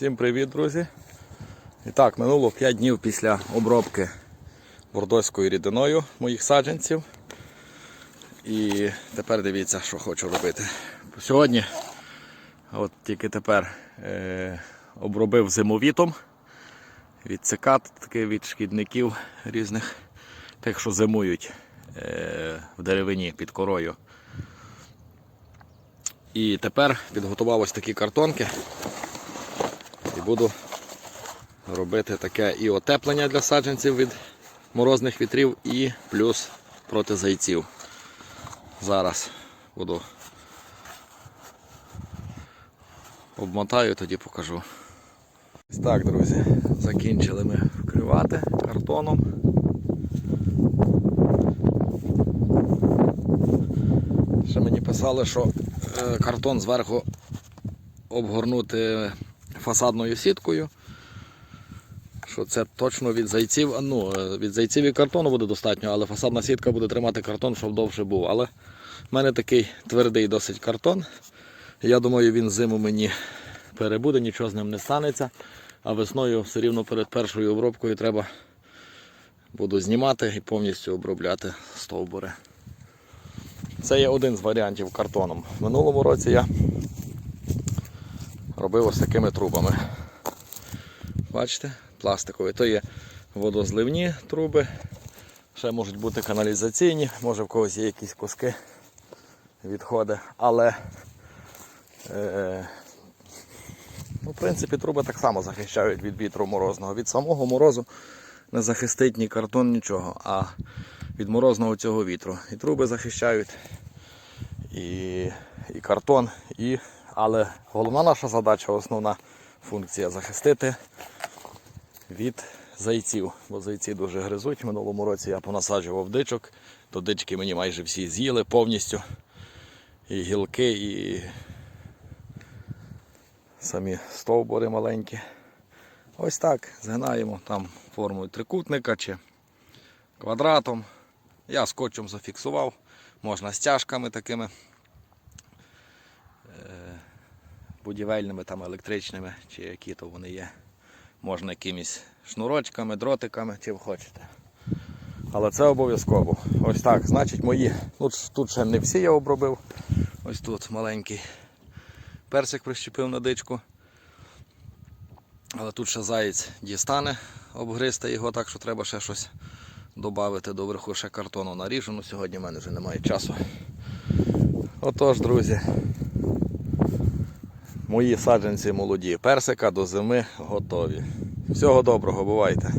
Всім привіт, друзі! І так, минуло 5 днів після обробки бордоською рідиною моїх саджанців. І тепер дивіться, що хочу робити. Сьогодні, от тільки тепер, е, обробив зимовітом від цикад, таки від шкідників різних, тих, що зимують е, в деревині під корою. І тепер підготував ось такі картонки. І буду робити таке і отеплення для саджанців від морозних вітрів, і плюс проти зайців. Зараз буду обмотаю, тоді покажу. Так, друзі, закінчили ми вкривати картоном. Ще мені писали, що е, картон зверху обгорнути фасадною сіткою. Що це точно від зайців. Ну, від зайців і картону буде достатньо, але фасадна сітка буде тримати картон, щоб довше був. Але в мене такий твердий досить картон. Я думаю, він зиму мені перебуде, нічого з ним не станеться. А весною все рівно перед першою обробкою треба буду знімати і повністю обробляти стовбури. Це є один з варіантів картоном. В минулому році я робив ось такими трубами. Бачите, пластикові. То є водозливні труби, ще можуть бути каналізаційні, може в когось є якісь куски відходи, але е, ну, в принципі труби так само захищають від вітру морозного. Від самого морозу не захистить ні картон, нічого, а від морозного цього вітру. І труби захищають, і, і картон, і але головна наша задача, основна функція захистити від зайців. Бо зайці дуже гризуть. Минулому році я понасаджував дичок, то дички мені майже всі з'їли повністю. І гілки, і самі стовбури маленькі. Ось так згинаємо там формою трикутника чи квадратом. Я скотчем зафіксував, можна стяжками такими будівельними, там електричними, чи які то вони є. Можна якимись шнурочками, дротиками, чим хочете. Але це обов'язково. Ось так, значить мої. Тут, тут ще не всі я обробив. Ось тут маленький персик прищепив на дичку. Але тут ще заєць дістане, обгристе його, так що треба ще щось додати доверху ще картону наріжу. Ну, сьогодні в мене вже немає часу. Отож, друзі. Мої саджанці молоді. Персика до зими готові. Всього доброго, бувайте!